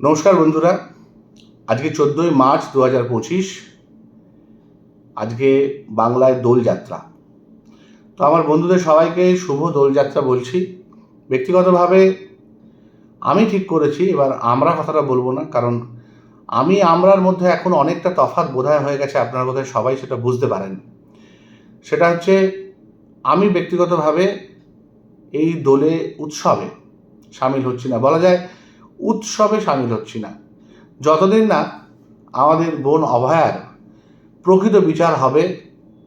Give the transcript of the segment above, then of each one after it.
নমস্কার বন্ধুরা। আজকে চোদ্দোই মার্চ দু হাজার পঁচিশ। আজকে বাংলায় দোলযাত্রা। তো আমার বন্ধুদের সবাইকে শুভ দোলযাত্রা বলছি। ব্যক্তিগতভাবে আমি ঠিক করেছি, এবার আমরা কথাটা বলব না, কারণ আমি আমরার মধ্যে এখন অনেকটা তফাৎ বোধহয় হয়ে গেছে, আপনার বোধহয় সবাই সেটা বুঝতে পারেন। সেটা হচ্ছে, আমি ব্যক্তিগতভাবে এই দোলে উৎসবে সামিল হচ্ছি না। বলা যায় উৎসবে সামিল হচ্ছি না। যতদিন না আমাদের বোন অভয়ার প্রকৃত বিচার হবে,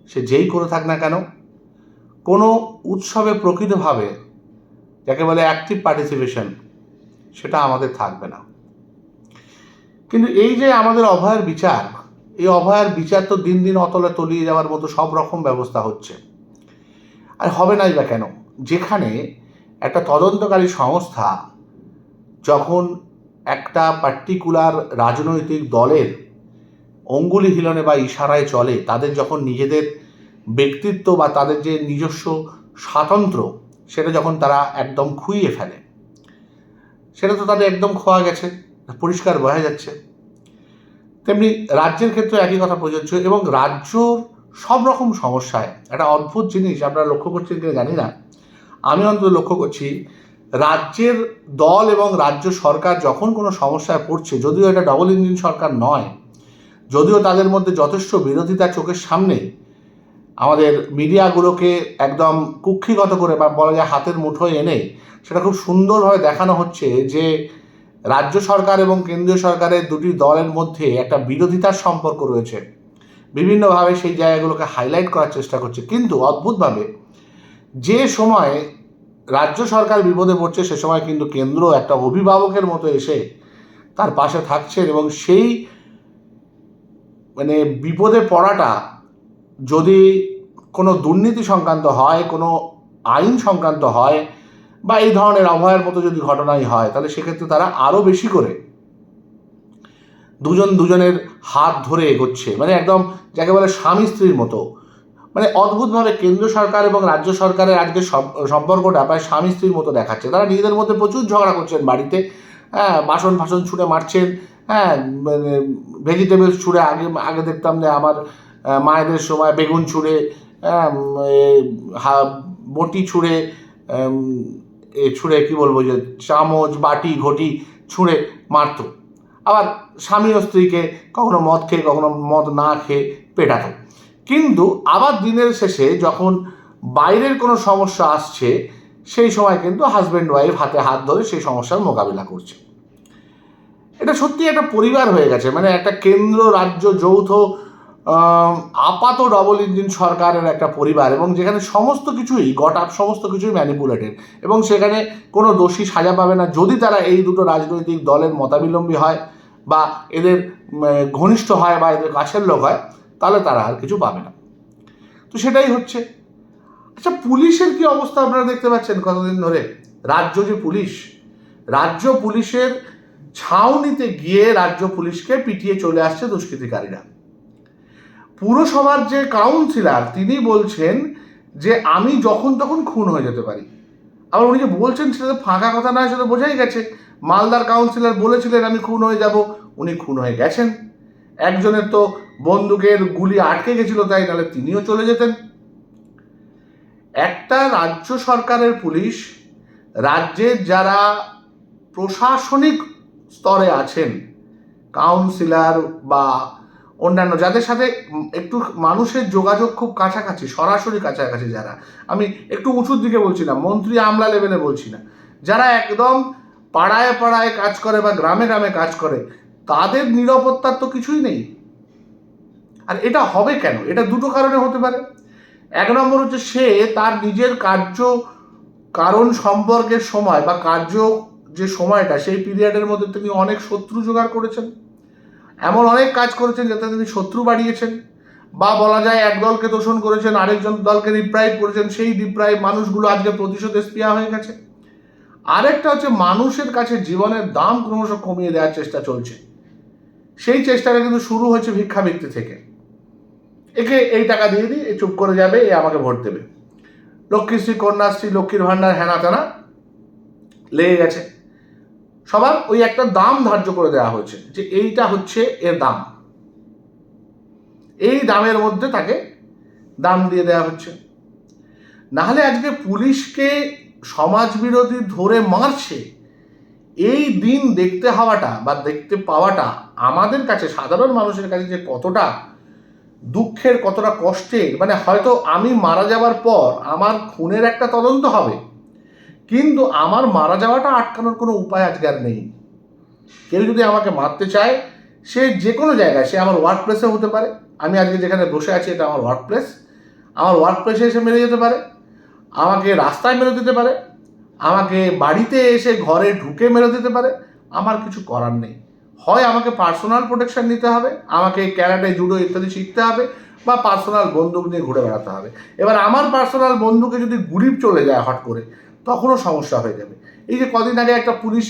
সে যেই করে থাক না কেন, কোনো উৎসবে প্রকৃতভাবে যাকে বলে অ্যাক্টিভ পার্টিসিপেশন সেটা আমাদের থাকবে না। কিন্তু এই যে আমাদের অভয়ার বিচার, এই অভয়ার বিচার তো দিন দিন অতলে তলিয়ে যাওয়ার মতো সব রকম ব্যবস্থা হচ্ছে। আর হবে নাই বা কেন? যেখানে একটা তদন্তকারী সংস্থা যখন একটা পার্টিকুলার রাজনৈতিক দলের অঙ্গুলি হিলনে বা ইশারায় চলে, তাদের যখন নিজেদের ব্যক্তিত্ব বা তাদের যে নিজস্ব স্বাতন্ত্র্য সেটা যখন তারা একদম খুইয়ে ফেলে, সেটা তো তাদের একদম খোয়া গেছে, পরিষ্কার বোঝা যাচ্ছে। তেমনি রাজ্যের ক্ষেত্রে একই কথা প্রযোজ্য এবং রাজ্যর সব রকম সমস্যায়, একটা অদ্ভুত জিনিস আপনারা লক্ষ্য করছেন কিনা জানি না। আমি অন্তত লক্ষ্য করছি রাজ্যের দল এবং রাজ্য সরকার যখন কোনো সমস্যায় পড়ছে, যদিও এটা ডবল ইঞ্জিন সরকার নয়, যদিও তাদের মধ্যে যথেষ্ট বিরোধিতা চোখের সামনে, আমাদের মিডিয়াগুলোকে একদম কুক্ষিগত করে বা বলা যায় হাতের মুঠোয় এনে সেটা খুব সুন্দরভাবে দেখানো হচ্ছে যে রাজ্য সরকার এবং কেন্দ্রীয় সরকারের দুটি দলের মধ্যে একটা বিরোধিতার সম্পর্ক রয়েছে। বিভিন্নভাবে সেই জায়গাগুলোকে হাইলাইট করার চেষ্টা করছে। কিন্তু অদ্ভুতভাবে যে সময় রাজ্য সরকার বিপদে পড়ছে, সে সময় কিন্তু কেন্দ্র একটা অভিভাবকের মতো এসে তার পাশে থাকছেন এবং সেই মানে বিপদে পড়াটা যদি কোনো দুর্নীতি সংক্রান্ত হয়, কোনো আইন সংক্রান্ত হয় বা এই ধরনের অভয়ের মতো যদি ঘটনাই হয়, তাহলে সেক্ষেত্রে তারা আরও বেশি করে দুজন দুজনের হাত ধরে এগোচ্ছে। মানে একদম যাকে বলে স্বামী স্ত্রীর মতো। মানে অদ্ভুতভাবে কেন্দ্র সরকার এবং রাজ্য সরকারের আজকে সম্পর্কটা প্রায় স্বামী স্ত্রীর মতো দেখাচ্ছে। তারা নিজেদের মধ্যে প্রচুর ঝগড়া করছেন বাড়িতে। হ্যাঁ বাসন ফাসন ছুঁড়ে মারছেন। হ্যাঁ মানে ভেজিটেবলস ছুঁড়ে আগে আগে দেখতাম যে আমার মায়েদের সময় বেগুন ছুঁড়ে হ্যাঁ বটি ছুঁড়ে এ ছুঁড়ে কী বলব যে চামচ, বাটি, ঘটি ছুঁড়ে মারতো। আবার স্বামী ও স্ত্রীকে কখনো মদ খেয়ে, কখনো মদ না খেয়ে পেটাতো। কিন্তু আবার দিনের শেষে যখন বাইরের কোনো সমস্যা আসছে, সেই সময় কিন্তু হাজব্যান্ড ওয়াইফ হাতে হাত ধরে সেই সমস্যার মোকাবিলা করছে। এটা সত্যি একটা পরিবার হয়ে গেছে মানে একটা কেন্দ্র, রাজ্য, যৌথ আপাত ডবল ইঞ্জিন সরকারের একটা পরিবার এবং যেখানে সমস্ত কিছুই গট আপ সমস্ত কিছুই ম্যানিপুলেটেড এবং সেখানে কোনো দোষী সাজা পাবে না। যদি তারা এই দুটো রাজনৈতিক দলের মতাবিলম্বী হয় বা এদের ঘনিষ্ঠ হয় বা এদের কাছের লোক হয় তাহলে তারা আর কিছু পাবে না। তো সেটাই হচ্ছে। আচ্ছা পুলিশের কি অবস্থা আপনারা দেখতে পাচ্ছেন কতদিন ধরে? রাজ্য যে পুলিশ, রাজ্য পুলিশের ছাউনিতে গিয়ে রাজ্য পুলিশকে পিটিয়ে চলে আসছে দুষ্কৃতিকারীরা। পুরসভার যে কাউন্সিলর তিনি বলছেন যে, আমি যখন তখন খুন হয়ে যেতে পারি। আবার উনি যে বলছেন, সেটা তো ফাঁকা কথা নয়, সেটা বোঝাই গেছে। মালদার কাউন্সিলর বলেছিলেন, আমি খুন হয়ে যাব। উনি খুন হয়ে গেছেন। একজনের তো বন্দুকের গুলি আটকে গেছিল তাই নাহলে তিনিও চলে যেতেন। একটা রাজ্য সরকারের পুলিশ রাজ্যের যারা প্রশাসনিক স্তরে আছেন কাউন্সিলর বা অন্যান্য যাদের সাথে একটু মানুষের যোগাযোগ খুব কাছাকাছি, সরাসরি কাছাকাছি যারা, আমি একটু উঁচুর দিকে বলছি না, মন্ত্রী আমলা লেভেলে বলছি না, যারা একদম পাড়ায় পাড়ায় কাজ করে বা গ্রামে গ্রামে কাজ করে তাদের নিরাপত্তার তো কিছুই নেই। আর এটা হবে কেন? এটা দুটো কারণে হতে পারে। এক নম্বর হচ্ছে সে তার নিজের কার্য কারণ সম্পর্কের সময় বা কার্য যে সময়টা, সেই পিরিয়ডের মধ্যে তিনি অনেক শত্রু জোগাড় করেছেন। এমন অনেক কাজ করেছেন যাতে তিনি শত্রু বাড়িয়েছেন বা বলা যায় এক দলকে দোষণ করেছেন, আরেকজন দলকে রিপ্রাইভ করেছেন, সেই রিপ্রাইভ মানুষগুলো আজকে প্রতিশোধ স্পিয়া হয়ে গেছে। আরেকটা হচ্ছে মানুষের কাছে জীবনের দাম ক্রমশ কমিয়ে দেওয়ার চেষ্টা চলছে। সেই চেষ্টাটা কিন্তু শুরু হয়েছে ভিক্ষাবৃত্তি থেকে। একে এই টাকা দিয়ে দিই, এ চুপ করে যাবে, এ আমাকে ভোট দেবে। লক্ষ্মীশ্রী কন্যাশ্রী লক্ষ্মীর ভাণ্ডার, হেনা তেনা, লেগে গেছে। সবার ওই একটা দাম ধার্য করে দেওয়া হয়েছে, যে এইটা হচ্ছে এর দাম। এই দামের মধ্যে তাকে দাম দিয়ে দেওয়া হচ্ছে। নাহলে আজকে পুলিশকে সমাজ বিরোধী ধরে মারছে এই দিন দেখতে হওয়াটা বা দেখতে পাওয়াটা আমাদের কাছে, সাধারণ মানুষের কাছে যে কতটা দুঃখের, কতটা কষ্টের মানে হয়তো আমি মারা যাওয়ার পর আমার খুনের একটা তদন্ত হবে, কিন্তু আমার মারা যাওয়াটা আটকানোর কোনো উপায় আজকে আর নেই। কেউ যদি আমাকে মারতে চায়, সে যে কোনো জায়গায়, সে আমার ওয়ার্ক প্লেসে হতে পারে। আমি আজকে যেখানে বসে আছি, এটা আমার ওয়ার্ক প্লেস আমার ওয়ার্ক প্লেসে এসে মেরে যেতে পারে। আমাকে রাস্তায় মেরে দিতে পারে। আমাকে বাড়িতে এসে ঘরে ঢুকে মেরে দিতে পারে, আমার কিছু করার নেই। হয় আমাকে পার্সোনাল প্রোটেকশন নিতে হবে, আমাকে ক্যারাটে জুডো ইত্যাদি শিখতে হবে, বা পার্সোনাল বন্দুক নিয়ে ঘুরে বেড়াতে হবে। এবার আমার পার্সোনাল বন্দুকে যদি গুলি চলে যায় হট করে, তখনও সমস্যা হয়ে যাবে। এই যে কদিন আগে একটা পুলিশ,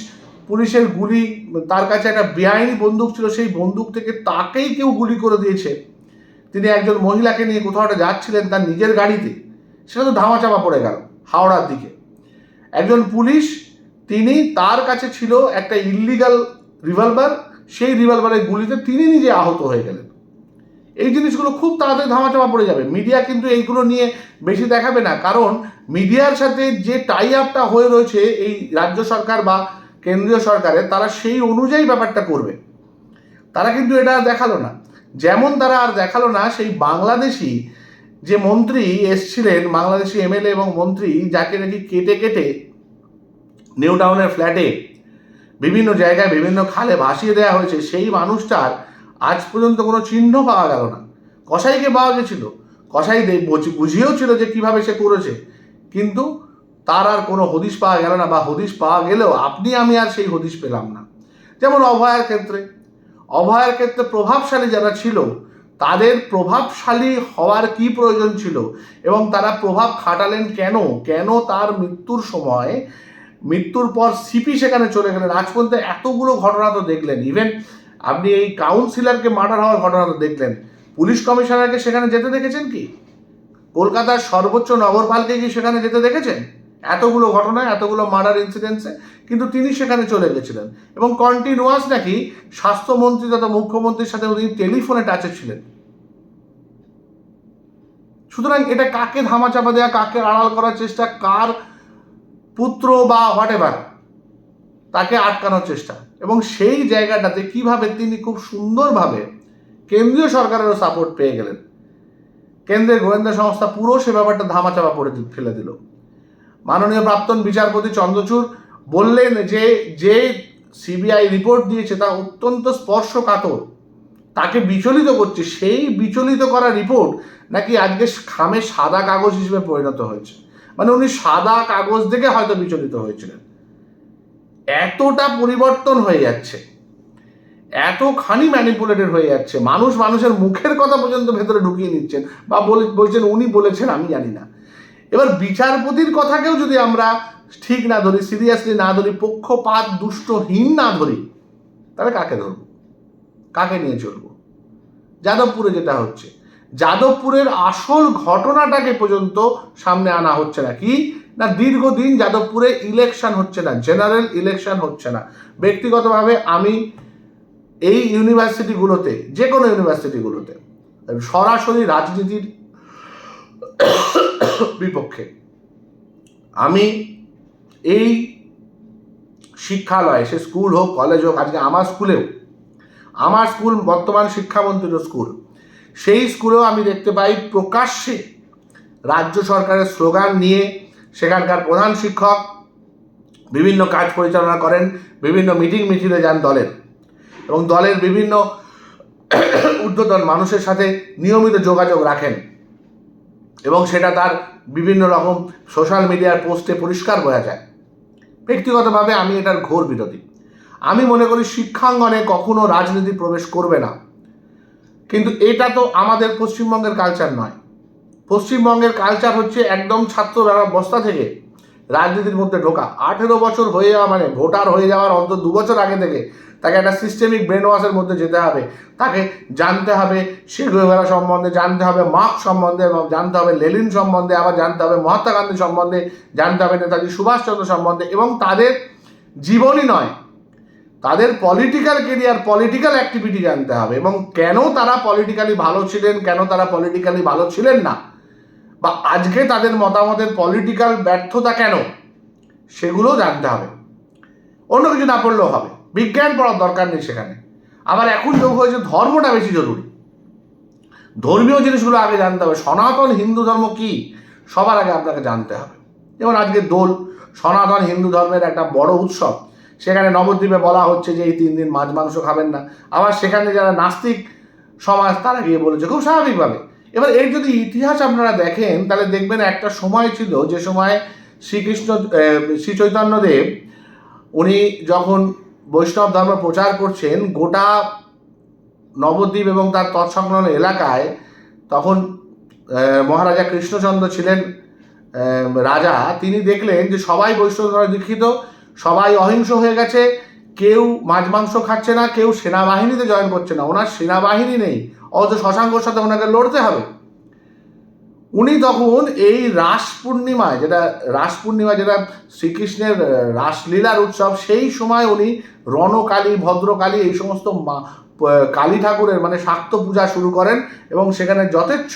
পুলিশের গুলি, তার কাছে একটা বেআইনি বন্দুক ছিল, সেই বন্দুক থেকে তাকেই কেউ গুলি করে দিয়েছে। তিনি একজন মহিলাকে নিয়ে কোথাও একটা যাচ্ছিলেন তার নিজের গাড়িতে, সেটা তো ধামাচাপা পড়ে গেল, হাওড়ার দিকে। একজন পুলিশ, তিনি তার কাছে ছিল একটা ইল্লিগাল রিভলভার সেই রিভলভারের গুলিতে তিনি নিজে আহত হয়ে গেলেন। এই জিনিসগুলো খুব তাড়াতাড়ি ধামাচাপা পড়ে যাবে। মিডিয়া কিন্তু এইগুলো নিয়ে বেশি দেখাবে না, কারণ মিডিয়ার সাথে যে টাই আপটা হয়ে রয়েছে এই রাজ্য সরকার বা কেন্দ্রীয় সরকারের তারা সেই অনুযায়ী ব্যাপারটা করবে। তারা কিন্তু এটা আর দেখাল না। যেমন তারা আর দেখাল না, সেই বাংলাদেশি যে মন্ত্রী এসছিলেন, বাংলাদেশি এমএলএ এবং মন্ত্রী, যাকে নাকি কেটে কেটে নিউ টাউনের ফ্ল্যাটে বিভিন্ন জায়গায় বিভিন্ন খালে ভাসিয়ে দেওয়া হয়েছে, সেই মানুষটার আজ পর্যন্ত কোনো চিহ্ন পাওয়া গেল না। কসাইকে পাওয়া গেছিল। কসাই বুঝিয়েও ছিল যে কীভাবে সে করেছে, কিন্তু তার আর কোনো হদিশ পাওয়া গেল না বা হদিশ পাওয়া গেলেও আপনি, আমি আর সেই হদিশ পেলাম না। যেমন অভয়ার ক্ষেত্রে অভয়ার ক্ষেত্রে প্রভাবশালী যারা ছিল, তাদের প্রভাবশালী হওয়ার কি প্রয়োজন ছিল এবং তারা প্রভাব খাটালেন কেন? কেন তার মৃত্যুর সময় মৃত্যুর পর সিপি সেখানে চলে গেলেন। আজ পর্যন্ত এতগুলো ঘটনা তো দেখলেন। ইভেন আপনি এই কাউন্সিলরকে মার্ডার হওয়ার ঘটনা তো দেখলেন। পুলিশ কমিশনারকে সেখানে যেতে দেখেছেন কি? কলকাতার সর্বোচ্চ নগরপালকে কি সেখানে যেতে দেখেছেন? এতগুলো ঘটনায়, এতগুলো মার্ডার ইনসিডেন্টসে কিন্তু তিনি সেখানে চলে গেছিলেন। এবং কন্টিনিউয়াস নাকি স্বাস্থ্যমন্ত্রী তথা মুখ্যমন্ত্রীর সাথে উনি টেলিফোনে টাচে ছিলেন। সুতরাং এটা কাকে ধামাচাপা দেওয়া কাকে আড়াল করার চেষ্টা, কার পুত্র বা হোয়াট তাকে আটকানোর চেষ্টা। এবং সেই জায়গাটাতে কীভাবে তিনি খুব সুন্দরভাবে কেন্দ্রীয় সরকারেরও সাপোর্ট পেয়ে গেলেন। কেন্দ্রের গোয়েন্দা সংস্থা পুরো সে ব্যাপারটা ধামাচাপা পড়ে ফেলে দিল। মাননীয় প্রাক্তন বিচারপতি চন্দ্রচূড় বললেন যে যে সিবিআই রিপোর্ট দিয়েছে তা অত্যন্ত স্পর্শকাতর। তাকে বিচলিত করছে। সেই বিচলিত করা রিপোর্ট নাকি আজকে খামে সাদা কাগজ হিসেবে পরিণত হয়েছে। মানে উনি সাদা কাগজ দেখে হয়তো বিচলিত হয়েছিলেন। এতটা পরিবর্তন হয়ে যাচ্ছে, এতখানি ম্যানিপুলেটেড হয়ে যাচ্ছে, মানুষ মানুষের মুখের কথা পর্যন্ত ভেতরে ঢুকিয়ে নিচ্ছেন বা বলে, বলছেন, উনি বলেছেন, আমি জানি না। এবার বিচারপতির কথাকেও যদি আমরা ঠিক না ধরি সিরিয়াসলি না ধরি, পক্ষপাত, দুষ্টহীন না ধরি, তাহলে কাকে ধরবো? কাকে নিয়ে চলবো? যাদবপুরে যেটা হচ্ছে যাদবপুরের আসল ঘটনাটাকে পর্যন্ত সামনে আনা হচ্ছে না। কি? না, দীর্ঘদিন যাদবপুরে ইলেকশন হচ্ছে না জেনারেল ইলেকশন হচ্ছে না। ব্যক্তিগতভাবে আমি এই ইউনিভার্সিটিগুলোতে যে কোনো ইউনিভার্সিটিগুলোতে সরাসরি রাজনীতির বিপক্ষে, আমি এই শিক্ষালয়, সে স্কুল হোক কলেজ হোক, আজকে আমার স্কুলেও আমার স্কুল বর্তমান শিক্ষামন্ত্রীর স্কুল সেই স্কুলেও আমি দেখতে পাই প্রকাশ্যে রাজ্য সরকারের স্লোগান নিয়ে সেখানকার প্রধান শিক্ষক বিভিন্ন কাজ পরিচালনা করেন, বিভিন্ন মিটিং মিছিলে যান দলের এবং দলের বিভিন্ন ঊর্ধ্বতন মানুষের সাথে নিয়মিত যোগাযোগ রাখেন এবং সেটা তার বিভিন্ন রকম সোশ্যাল মিডিয়ার পোস্টে পরিষ্কার বোঝা যায়। ব্যক্তিগতভাবে আমি এটার ঘোর বিরোধী। আমি মনে করি শিক্ষাঙ্গনে কখনো রাজনীতি প্রবেশ করবে না। কিন্তু এটা তো আমাদের পশ্চিমবঙ্গের কালচার নয়। পশ্চিমবঙ্গের কালচার হচ্ছে একদম ছাত্র অবস্থা থেকে রাজনীতির মধ্যে ঢোকা। আঠেরো বছর হয়ে যাওয়া মানে ভোটার হয়ে যাওয়ার অন্তত দু বছর আগে থেকে তাকে একটা সিস্টেমিক ব্রেন ওয়াশের মধ্যে যেতে হবে। তাকে জানতে হবে শেখ সম্বন্ধে, জানতে হবে মার্ক সম্বন্ধে জানতে হবে লেলিন সম্বন্ধে, আবার জানতে হবে মহাত্মা গান্ধী সম্বন্ধে, জানতে হবে নেতাজি সুভাষচন্দ্র সম্বন্ধে, এবং তাদের জীবনই নয় তাদের পলিটিক্যাল কেরিয়ার পলিটিক্যাল অ্যাক্টিভিটি জানতে হবে এবং কেন তারা পলিটিক্যালি ভালো ছিলেন, কেন তারা পলিটিক্যালি ভালো ছিলেন না? বা আজকে তাদের মতামতের পলিটিক্যাল ব্যর্থতা কেন? সেগুলো জানতে হবে। অন্য কিছু না পড়লেও হবে। বিজ্ঞান পড়ার দরকার নেই সেখানে। আবার এখন যোগ হয়েছে, ধর্মটা বেশি জরুরি। ধর্মীয় জিনিসগুলো আগে জানতে হবে। সনাতন হিন্দু ধর্ম কি? সবার আগে আপনাকে জানতে হবে। যেমন আজকে দোল, সনাতন হিন্দু ধর্মের একটা বড় উৎসব। সেখানে নবদ্বীপে বলা হচ্ছে যে এই তিন দিন মাছ মাংস খাবেন না। আবার সেখানে যারা নাস্তিক সমাজ, তারা গিয়ে বলেছে, খুব স্বাভাবিকভাবে। এবার এর যদি ইতিহাস আপনারা দেখেন, তাহলে দেখবেন একটা সময় ছিল, যে সময় শ্রীকৃষ্ণ শ্রী চৈতন্যদেব, উনি যখন বৈষ্ণব ধর্ম প্রচার করছেন, গোটা নবদ্বীপ এবং তার তৎসংলগ্ন এলাকায়, তখন মহারাজা কৃষ্ণচন্দ্র ছিলেন রাজা। তিনি দেখলেন যে সবাই বৈষ্ণব ধর্মে দীক্ষিত সবাই অহিংস হয়ে গেছে, কেউ মাছ মাংস খাচ্ছে না, কেউ সেনাবাহিনীতে জয়েন করছে না, ওনার সেনাবাহিনী নেই অত শশাঙ্কর সাথে ওনাকে লড়তে হবে। উনি তখন এই রাস পূর্ণিমায়, যেটা রাস পূর্ণিমা যেটা শ্রীকৃষ্ণের রাসলীলার উৎসব, সেই সময় উনি রণকালী, ভদ্রকালী, এই সমস্ত কালী ঠাকুরের মানে শাক্ত পূজা শুরু করেন এবং সেখানে যথেচ্ছ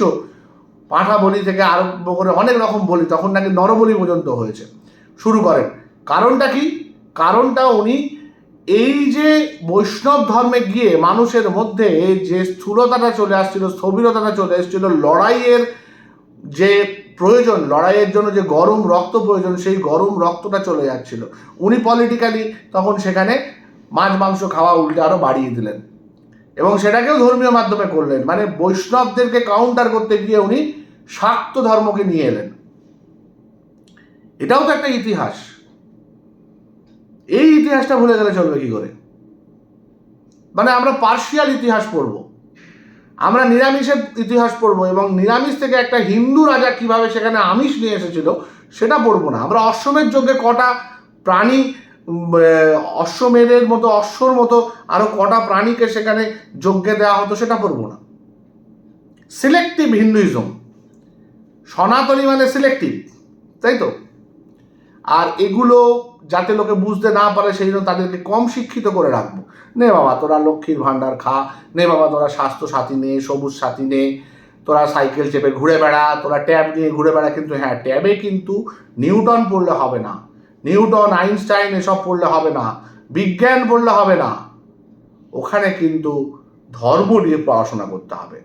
পাঁঠা বলি থেকে আরম্ভ করে অনেক রকম বলি, তখন নাকি নরবলি পর্যন্ত হয়েছে, শুরু করেন। কারণটা কি? কারণটা উনি এই যে বৈষ্ণব ধর্মে গিয়ে মানুষের মধ্যে যে স্থূলতাটা চলে আসছিল, স্থবিরতাটা চলে এসেছিল লড়াইয়ের যে প্রয়োজন, লড়াইয়ের জন্য যে গরম রক্ত প্রয়োজন, সেই গরম রক্তটা চলে যাচ্ছিল। উনি পলিটিক্যালি তখন সেখানে মাছ, মাংস খাওয়া উল্টে আরও বাড়িয়ে দিলেন এবং সেটাকেও ধর্মীয় মাধ্যমে করলেন। মানে বৈষ্ণবদেরকে কাউন্টার করতে গিয়ে উনি শাক্ত ধর্মকে নিয়ে এলেন। এটাও তো একটা ইতিহাস। এই ইতিহাসটা ভুলে গেলে চলবে কি করে? মানে আমরা পার্শিয়াল ইতিহাস পড়ব। আমরা নিরামিষের ইতিহাস পড়ব এবং নিরামিষ থেকে একটা হিন্দু রাজা কীভাবে সেখানে আমিষ নিয়ে এসেছিল, সেটা পড়ব না। আমরা অশ্বমেধ যজ্ঞে কটা প্রাণী অশ্বমেধের মতো, অশ্বর মতো আরও কটা প্রাণীকে সেখানে যজ্ঞে দেওয়া হতো সেটা পড়ব না। সিলেক্টিভ হিন্দুইজম সনাতনী মানে সিলেক্টিভ তাই তো? আর এগুলো যাতে লোকে বুঝতে না পারে সেই জন্য তাদেরকে কম শিক্ষিত করে রাখব। নে বাবা, তোরা লক্ষ্মীর ভাণ্ডার খা। নে বাবা, তোরা স্বাস্থ্য সাথী নে, সবুজ সাথী নে। তোরা সাইকেল চেপে ঘুরে বেড়া, তোরা ট্যাব নিয়ে ঘুরে বেড়া। কিন্তু হ্যাঁ ট্যাবে কিন্তু নিউটন পড়লে হবে না। নিউটন, আইনস্টাইন এসব পড়লে হবে না। বিজ্ঞান পড়লে হবে না। ওখানে কিন্তু ধর্ম নিয়ে পড়াশোনা করতে হবে।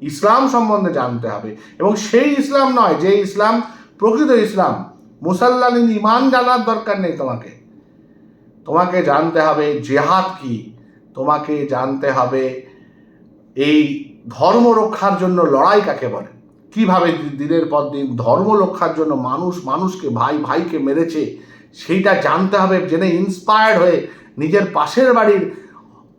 ইসলাম সম্বন্ধে জানতে হবে। এবং সেই ইসলাম নয় যে ইসলাম প্রকৃত ইসলাম। মুসাল্লালিন ইমান জানার দরকার নেই তোমাকে। তোমাকে জানতে হবে জেহাদ কি। তোমাকে জানতে হবে এই ধর্ম রক্ষার জন্য লড়াই কাকে বলে। কীভাবে দিনের পর দিন ধর্ম রক্ষার জন্য মানুষ মানুষকে ভাই ভাইকে মেরেছে, সেইটা জানতে হবে, জেনে ইন্সপায়ার্ড হয়ে নিজের পাশের বাড়ির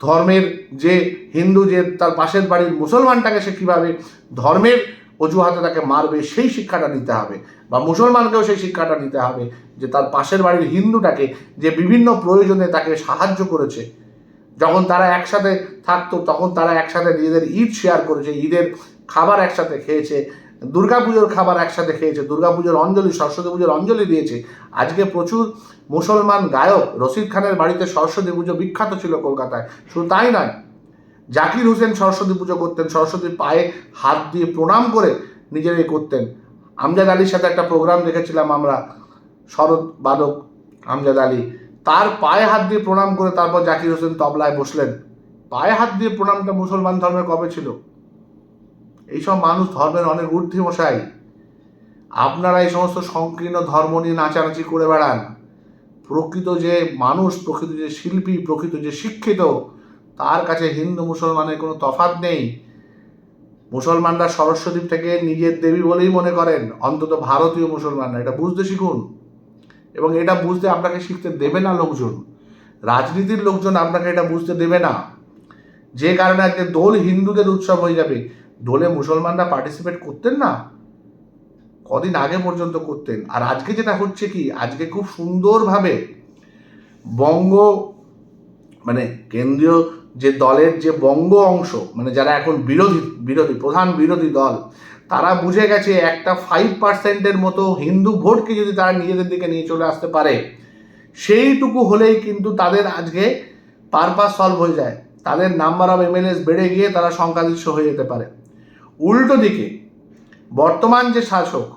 ধর্মের যে হিন্দু যে তার পাশের বাড়ির মুসলমানটাকে সে কীভাবে ধর্মের অজুহাতে তাকে মারবে, সেই শিক্ষাটা নিতে হবে। বা মুসলমানকেও সেই শিক্ষাটা নিতে হবে যে তার পাশের বাড়ির হিন্দুটাকে যে বিভিন্ন প্রয়োজনে তাকে সাহায্য করেছে। যখন তারা একসাথে থাকতো, তখন তারা একসাথে নিজেদের ঈদ শেয়ার করেছে, ঈদের খাবার একসাথে খেয়েছে দুর্গাপুজোর খাবার একসাথে খেয়েছে দুর্গাপুজোর অঞ্জলি, সরস্বতী পুজোর অঞ্জলি দিয়েছে। আজকে প্রচুর মুসলমান গায়ক রশিদ খানের বাড়িতে সরস্বতী পুজো বিখ্যাত ছিল কলকাতায়। শুধু তাই নয় জাকির হোসেন সরস্বতী পুজো করতেন, সরস্বতীর পায়ে হাত দিয়ে প্রণাম করে নিজেরাই করতেন। আমজাদ আলীর সাথে একটা প্রোগ্রাম দেখেছিলাম আমরা, শরৎ বাদক, আমজাদ আলী। তার পায়ে হাত দিয়ে প্রণাম করে তারপর জাকির হোসেন তবলায় বসলেন। পায়ে হাত দিয়ে প্রণামটা মুসলমান ধর্মের কবে ছিল? এইসব মানুষ ধর্মের অনেক ঊর্ধ্বে মশাই আপনারা এই সমস্ত সংকীর্ণ ধর্ম নিয়ে নাচানাচি করে বেড়ান। প্রকৃত যে মানুষ, প্রকৃত যে শিল্পী, প্রকৃত যে শিক্ষিত তার কাছে হিন্দু মুসলমানের কোনো তফাত নেই। মুসলমানরা সরস্বতী থেকে নিজের দেবী বলেই মনে করেন, অন্তত ভারতীয় মুসলমানরা। এটা বুঝতে শিখুন। এবং এটা বুঝতে আপনাকে শিখতে দেবে না লোকজন। রাজনীতির লোকজন আপনাকে এটা বুঝতে দেবে না। যে কারণে আজকে দোল হিন্দুদের উৎসব হয়ে যাবে। দোলে মুসলমানরা পার্টিসিপেট করতেন না। কদিন আগে পর্যন্ত করতেন। আর আজকে যেটা হচ্ছে কি, আজকে খুব সুন্দরভাবে বঙ্গ মানে কেন্দ্রীয় যে দলের যে বঙ্গ অংশ মানে যারা এখন বিরোধী বিরোধী, প্রধান বিরোধী দল, তারা বুঝে গেছে একটা ফাইভ পার্সেন্টের মতো হিন্দু ভোটকে যদি তারা নিজেদের দিকে নিয়ে চলে আসতে পারে, সেইটুকু হলেই কিন্তু তাদের আজকে পারপাস সলভ হয়ে যায়। তাদের নাম্বার অফ এমএলএস বেড়ে গিয়ে তারা সংখ্যাদৃশ্য হয়ে যেতে পারে। উল্টো দিকে, বর্তমান যে শাসক,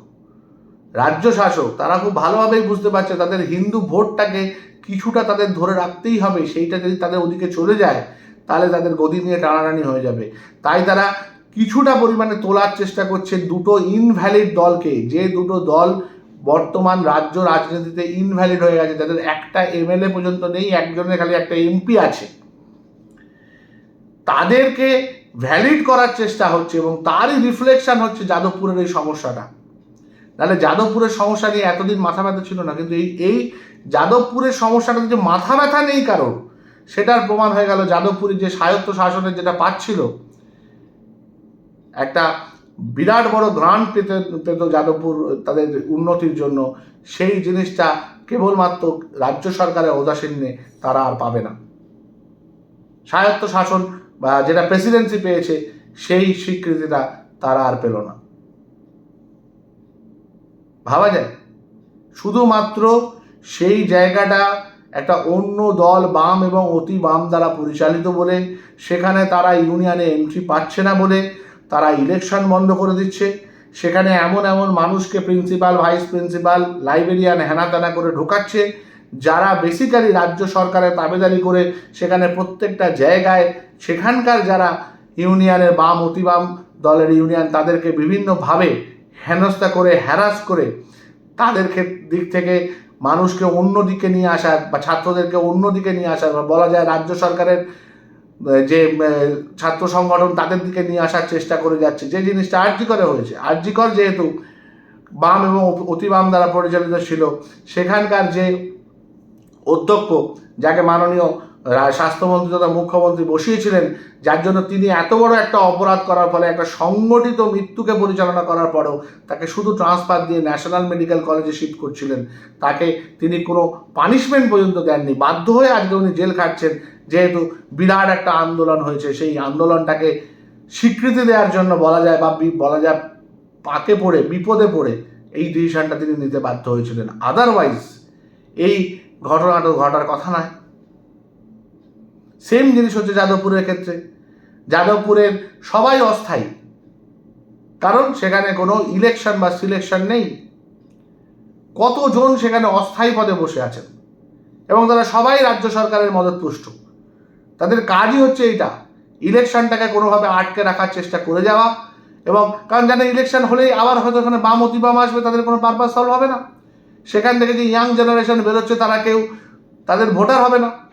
রাজ্য শাসক, তারা খুব ভালোভাবেই বুঝতে পারছে তাদের হিন্দু ভোটটাকে কিছুটা তাদের ধরে রাখতেই হবে, সেইটা যদি তাদের ওদিকে চলে যায় তাহলে তাদের গদি নিয়ে টানাটানি হয়ে যাবে। তাই তারা কিছুটা পরিমাণে তোলার চেষ্টা করছে দুটো ইনভ্যালিড দলকে। যে দুটো দল বর্তমান রাজ্য রাজনীতিতে ইনভ্যালিড হয়ে গেছে তাদের একটা এমএলএ পর্যন্ত নেই, একজনের খালি একটা এমপি আছে। তাদেরকে ভ্যালিড করার চেষ্টা হচ্ছে এবং তারই রিফ্লেকশন হচ্ছে যাদবপুরের এই সমস্যাটা। নাহলে যাদবপুরের সমস্যা নিয়ে এতদিন মাথা ব্যথা ছিল না, কিন্তু এই এই যাদবপুরের সমস্যাটা যে মাথা ব্যথা নেই কারণ সেটার প্রমাণ হয়ে গেল যাদবপুরের যে স্বায়ত্ত শাসনের যেটা পাচ্ছিল একটা বিরাট বড় গ্রান্ট পেতে, পেত যাদবপুর তাদের উন্নতির জন্য। সেই জিনিসটা কেবলমাত্র রাজ্য সরকারের ঔদাসীন্যে তারা আর পাবে না। স্বায়ত্ত শাসন বা যেটা প্রেসিডেন্সি পেয়েছে, সেই স্বীকৃতিটা তারা আর পেল না। ভাবা যায়? শুধুমাত্র সেই জায়গাটা একটা অন্য দল বাম এবং অতি বাম দ্বারা পরিচালিত বলে, সেখানে তারা ইউনিয়নে এন্ট্রি পাচ্ছে না বলে তারা ইলেকশন বন্ধ করে দিচ্ছে। সেখানে এমন এমন মানুষকে প্রিন্সিপাল, ভাইস প্রিন্সিপাল লাইব্রেরিয়ান হেনা তেনা করে ঢোকাচ্ছে, যারা বেসিক্যালি রাজ্য সরকারের তাবেদারি করে সেখানে প্রত্যেকটা জায়গায় সেখানকার যারা ইউনিয়নের বাম, অতি বাম দলের ইউনিয়ন তাদেরকে বিভিন্নভাবে হেনস্থা করে হ্যারাস করে তাদের দিক থেকে মানুষকে অন্য দিকে নিয়ে আসার বা ছাত্রদেরকে অন্য দিকে নিয়ে আসার বা বলা যায় রাজ্য সরকারের যে ছাত্র সংগঠন তাদের দিকে নিয়ে আসার চেষ্টা করে যাচ্ছে। যে জিনিসটা আর্যিকরে হয়েছে। আর্যিকর যেহেতু বাম এবং অতি- বাম দ্বারা পরিচালিত ছিল, সেখানকার যে অধ্যক্ষ, যাকে মাননীয় স্বাস্থ্যমন্ত্রী তথা মুখ্যমন্ত্রী বসিয়েছিলেন, যার জন্য তিনি এত বড় একটা অপরাধ করার ফলে, একটা সংগঠিত মৃত্যুকে পরিচালনা করার পরেও তাকে শুধু ট্রান্সফার দিয়ে ন্যাশনাল মেডিকেল কলেজে শিফট করছিলেন। তাকে তিনি কোনো পানিশমেন্ট পর্যন্ত দেননি। বাধ্য হয়ে আজকে উনি জেল খাটছেন, যেহেতু বিরাট একটা আন্দোলন হয়েছে। সেই আন্দোলনটাকে স্বীকৃতি দেওয়ার জন্য বলা যায় বা বলা যায় পাকে পড়ে, বিপদে পড়ে, এই ডিসিশনটা তিনি নিতে বাধ্য হয়েছিলেন। আদারওয়াইজ এই ঘটনাটা ঘটার কথা নয়। সেম জিনিস হচ্ছে যাদবপুরের ক্ষেত্রে। যাদবপুরের সবাই অস্থায়ী। কারণ সেখানে কোনো ইলেকশন বা সিলেকশন নেই। কতজন সেখানে অস্থায়ী পদে বসে আছেন? এবং তারা সবাই রাজ্য সরকারের মদতপুষ্ট। তাদের কাজই হচ্ছে এইটা। ইলেকশনটাকে কোনোভাবে আটকে রাখার চেষ্টা করে যাওয়া। এবং কারণ জানে ইলেকশন হলেই আবার হয়তো ওখানে বাম অতি বাম আসবে, তাদের কোনো পারপাস সলভ হবে না। সেখান থেকে যে ইয়াং জেনারেশন বেরোচ্ছে, তারা কেউ, তাদের ভোটার হবে না।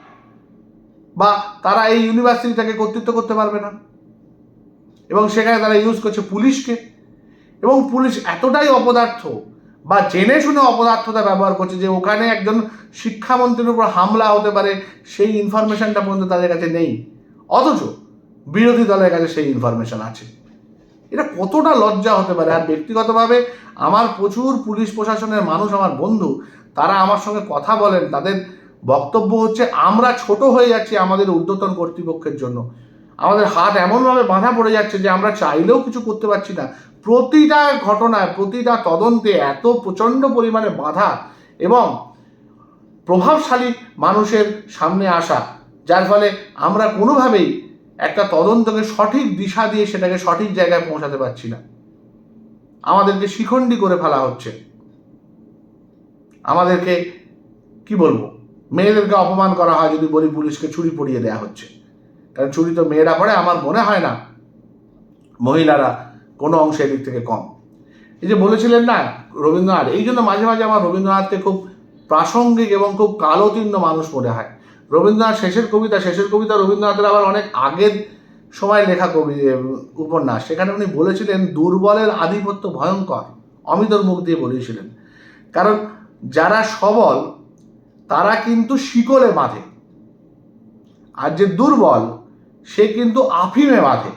বা তারা এই ইউনিভার্সিটিটাকে কর্তৃত্ব করতে পারবে না। এবং সেখানে তারা ইউজ করছে পুলিশকে। এবং পুলিশ এতটাই অপদার্থ বা জেনে শুনে অপদার্থতা ব্যবহার করছে যে ওখানে একজন শিক্ষামন্ত্রীর উপর হামলা হতে পারে, সেই ইনফরমেশনটা পর্যন্ত তাদের কাছে নেই। অথচ বিরোধী দলের কাছে সেই ইনফরমেশন আছে। এটা কতটা লজ্জা হতে পারে? আর ব্যক্তিগতভাবে আমার প্রচুর পুলিশ প্রশাসনের মানুষ, আমার বন্ধু, তারা আমার সঙ্গে কথা বলেন, তাদের বক্তব্য হচ্ছে, আমরা ছোট হয়ে যাচ্ছি আমাদের ঊর্ধ্বতন কর্তৃপক্ষের জন্য। আমাদের হাত এমনভাবে বাঁধা পড়ে যাচ্ছে যে আমরা চাইলেও কিছু করতে পারছি না। প্রতিটা ঘটনায়, প্রতিটা তদন্তে এত প্রচণ্ড পরিমাণে বাধা এবং প্রভাবশালী মানুষের সামনে আসা, যার ফলে আমরা কোনোভাবেই একটা তদন্তকে সঠিক দিশা দিয়ে সেটাকে সঠিক জায়গায় পৌঁছাতে পারছি না। আমাদেরকে শিখণ্ডী করে ফেলা হচ্ছে। আমাদেরকে, কি বলব? মেয়েদেরকে অপমান করা হয় যদি বলি পুলিশকে, ছুরি পড়িয়ে দেওয়া হচ্ছে। কারণ ছুরি তো মেয়েরা পড়ে আমার মনে হয় না মহিলারা কোনো অংশে দিক থেকে কম। এই যে বলেছিলেন না রবীন্দ্রনাথ, এই জন্য মাঝে মাঝে আমার রবীন্দ্রনাথকে খুব প্রাসঙ্গিক এবং খুব কালোতীর্ণ মানুষ মনে হয়। রবীন্দ্রনাথ শেষের কবিতা শেষের কবিতা রবীন্দ্রনাথের আবার অনেক আগের সময় লেখা কবি উপন্যাস। সেখানে উনি বলেছিলেন, দুর্বলের আধিপত্য ভয়ঙ্কর। অমিতর মুখ দিয়ে বলেছিলেন। কারণ যারা সবল তারা কিন্তু শিকলে বাঁধে। আর যে দুর্বল, সে কিন্তু আফিমে বাঁধে।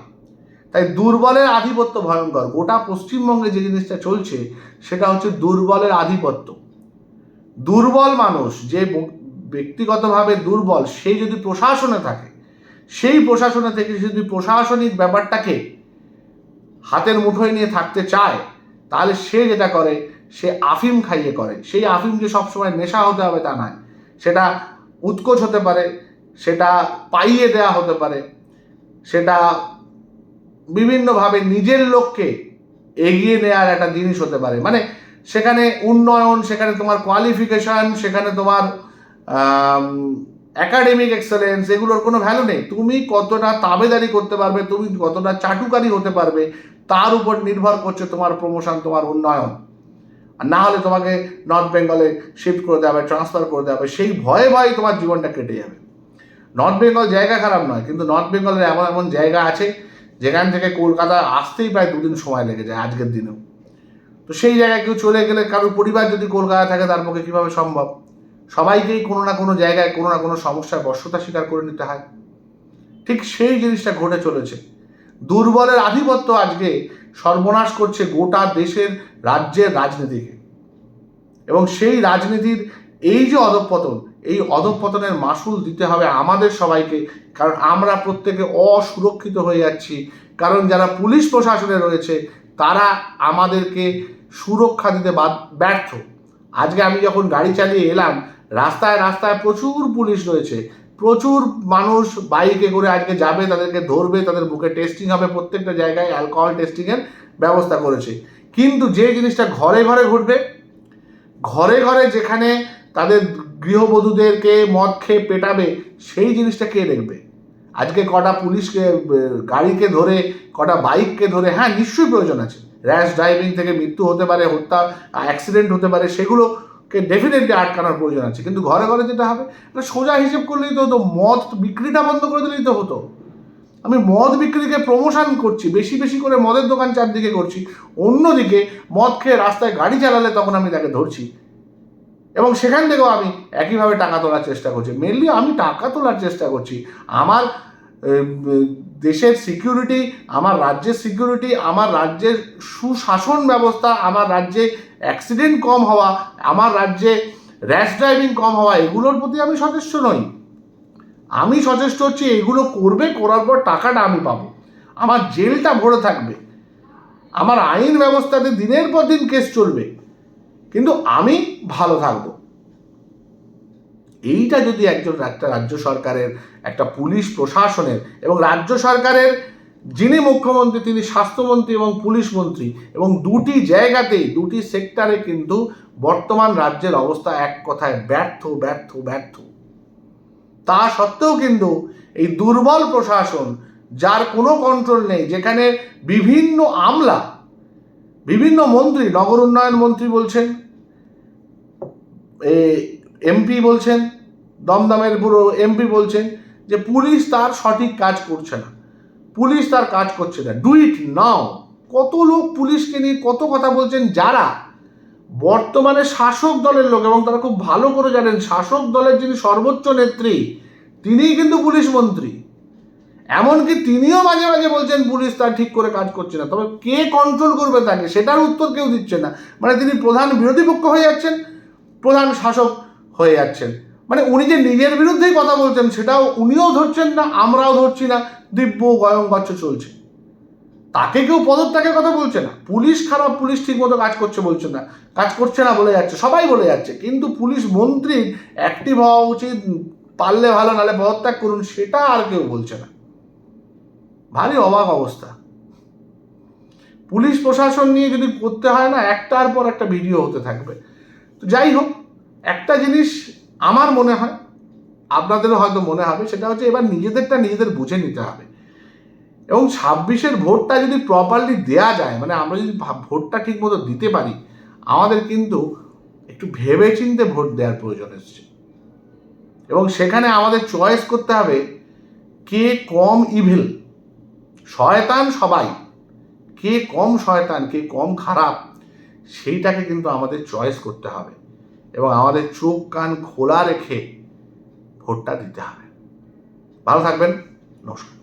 তাই দুর্বলের আধিপত্য ভয়ঙ্কর। গোটা পশ্চিমবঙ্গে যে জিনিসটা চলছে, সেটা হচ্ছে দুর্বলের আধিপত্য। দুর্বল মানুষ, যে ব্যক্তিগতভাবে দুর্বল সেই যদি প্রশাসনে থাকে, সেই প্রশাসনে থেকে যদি প্রশাসনিক ব্যাপারটাকে হাতের মুঠোয় নিয়ে থাকতে চায়, তাহলে সে যেটা করে, সে আফিম খাইয়ে করে। সেই আফিম যে সবসময় নেশা হতে হবে তা নয়। সেটা উৎকোচ হতে পারে, সেটা পাইয়ে দেয়া হতে পারে, সেটা বিভিন্নভাবে নিজের লোককে এগিয়ে নেওয়ার একটা জিনিস হতে পারে। মানে সেখানে উন্নয়ন, সেখানে তোমার কোয়ালিফিকেশন সেখানে তোমার একাডেমিক এক্সেলেন্স এগুলোর কোনো ভ্যালু নেই। তুমি কতটা তাবেদারি করতে পারবে, তুমি কতটা চাটুকারি হতে পারবে, তার উপর নির্ভর করছে তোমার প্রমোশন তোমার উন্নয়ন। আর না হলে তোমাকে নর্থ বেঙ্গলে শিফট করে দেওয়া হবে ট্রান্সফার করে দেওয়া হবে, সেই ভয়ে ভয়ে তোমার জীবনটা কেটে যাবে। নর্থ বেঙ্গল জায়গা খারাপ নয়, কিন্তু নর্থ বেঙ্গলের এমন এমন জায়গা আছে, যেখান থেকে কলকাতা আসতেই প্রায় দুদিন সময় লেগে যায় আজকের দিনেও। তো সেই জায়গায় কেউ চলে গেলে, কারোর পরিবার যদি কলকাতা থাকে তার পক্ষে কীভাবে সম্ভব? সবাইকেই কোনো না কোনো জায়গায় কোনো না কোনো সমস্যার বর্ষতা স্বীকার করে নিতে হয়। ঠিক সেই জিনিসটা ঘটে চলেছে। দুর্বলের আধিপত্য আজকে সর্বনাশ করছে গোটা দেশের রাজ্যের রাজনীতিকে। এবং সেই রাজনীতির এই যে অধঃপতন, এই অধঃপতনের মাসুল দিতে হবে আমাদের সবাইকে, কারণ আমরা প্রত্যেকে অসুরক্ষিত হয়ে যাচ্ছি। কারণ যারা পুলিশ প্রশাসনে রয়েছে, তারা আমাদেরকে সুরক্ষা দিতে ব্যর্থ। আজকে আমি যখন গাড়ি চালিয়ে এলাম, রাস্তায় রাস্তায় প্রচুর পুলিশ রয়েছে। প্রচুর মানুষ বাইকে করে আজকে যাবে, তাদেরকে ধরবে, তাদের বুকে টেস্টিং হবে, প্রত্যেকটা জায়গায় অ্যালকোহল টেস্টিংয়ের ব্যবস্থা করেছে। কিন্তু যে জিনিসটা ঘরে ঘরে ঘটবে, ঘরে ঘরে যেখানে তাদের গৃহবধূদেরকে মদ খেয়ে পেটাবে, সেই জিনিসটা কে দেখবে? আজকে কটা পুলিশকে গাড়িকে ধরে, কটা বাইককে ধরে হ্যাঁ নিশ্চয়ই প্রয়োজন আছে। র্যাশ, ড্রাইভিং থেকে মৃত্যু হতে পারে, হত্যা অ্যাক্সিডেন্ট হতে পারে, সেগুলোকে ডেফিনেটলি আটকানোর প্রয়োজন আছে। কিন্তু ঘরে ঘরে যেটা হবে সোজা হিসেব করলেই তো হতো, মদ বিক্রিটা বন্ধ করে দিলেই তো হতো। আমি মদ বিক্রিকে প্রমোশন করছি, বেশি বেশি করে মদের দোকান চারদিকে করছি, অন্যদিকে মদ খেয়ে রাস্তায় গাড়ি চালালে তখন আমি তাকে ধরছি। এবং সেখান থেকেও আমি একইভাবে টাকা তোলার চেষ্টা করছি। মেনলি আমি টাকা তোলার চেষ্টা করছি। আমার দেশের সিকিউরিটি আমার রাজ্যের সিকিউরিটি আমার রাজ্যের সুশাসন ব্যবস্থা, আমার রাজ্যে অ্যাক্সিডেন্ট কম হওয়া, আমার রাজ্যে র্যাশ ড্রাইভিং কম হওয়া, এগুলোর প্রতি আমি সচেষ্ট নই। আমি সচেষ্ট হচ্ছি এগুলো করবে, করার পর টাকাটা আমি পাবো। আমার জেলটা ভরে থাকবে। আমার আইন ব্যবস্থাতে দিনের পর দিন কেস চলবে। কিন্তু আমি ভালো থাকব। এইটা যদি একজন একটা রাজ্য সরকারের, একটা পুলিশ প্রশাসনের এবং রাজ্য সরকারের যিনি মুখ্যমন্ত্রী, তিনি স্বাস্থ্যমন্ত্রী এবং পুলিশ মন্ত্রী এবং দুটি জায়গাতেই, দুটি সেক্টরে কিন্তু বর্তমান রাজ্যের অবস্থা এক কথায় ব্যর্থ ব্যর্থ ব্যর্থ। তা সত্ত্বেও কিন্তু এই দুর্বল প্রশাসন, যার কোনো কন্ট্রোল নেই, যেখানে বিভিন্ন আমলা, বিভিন্ন মন্ত্রী, নগর উন্নয়ন মন্ত্রী বলছেন এমপি বলছেন, দমদমের পুরো এমপি বলছেন যে পুলিশ তার সঠিক কাজ করছে না। পুলিশ তার কাজ করছে না। ডু ইট নাও কত লোক পুলিশকে নিয়ে কত কথা বলছেন, যারা বর্তমানে শাসক দলের লোক, এবং তারা খুব ভালো করে জানেন, শাসক দলের যিনি সর্বোচ্চ নেত্রী, তিনিই কিন্তু পুলিশ মন্ত্রী। এমনকি তিনিও মাঝে মাঝে বলছেন, পুলিশ তার ঠিক করে কাজ করছে না। তবে কে কন্ট্রোল করবে তাকে, সেটার উত্তর কেউ দিচ্ছে না। মানে তিনি প্রধান বিরোধী পক্ষ হয়ে যাচ্ছেন, প্রধান শাসক হয়ে যাচ্ছেন। মানে উনি যে নিজের বিরুদ্ধেই কথা বলছেন, সেটাও উনিও ধরছেন না, আমরাও ধরছি না, দিব্য গয়ং গচ্ছ চলছে। তাকে কেউ পদত্যাগের কথা বলছে না। পুলিশ খারাপ, পুলিশ ঠিক মতো কাজ করছে বলছে না। কাজ করছে না বলে যাচ্ছে, সবাই বলে যাচ্ছে। কিন্তু পুলিশ মন্ত্রীর অ্যাক্টিভ হওয়া উচিত, পারলে ভালো নালে পদত্যাগ করুন, সেটা আর কেউ বলছে না। ভারী অবাক অবস্থা। পুলিশ প্রশাসন নিয়ে যদি করতে হয় না, একটার পর একটা ভিডিও হতে থাকবে। তো যাই হোক, একটা জিনিস আমার মনে হয়, আপনাদেরও হয়তো মনে হবে, সেটা হচ্ছে এবার নিজেদেরটা নিজেদের বুঝে নিতে হবে। এবং ছাব্বিশের ভোটটা যদি প্রপারলি দেয়া যায় মানে আমরা যদি ভোটটা ঠিক মতো দিতে পারি, আমাদের কিন্তু একটু ভেবে চিনতে ভোট দেওয়ার প্রয়োজন এসছে। এবং সেখানে আমাদের চয়েস করতে হবে কে কম ইভিল শয়তান সবাই, কে কম শয়তান, কে কম খারাপ, সেইটাকে কিন্তু আমাদের চয়েস করতে হবে। এবং আমাদের চোখ, কান খোলা রেখে ভোটটা দিতে হবে। ভালো থাকবেন, নমস্কার।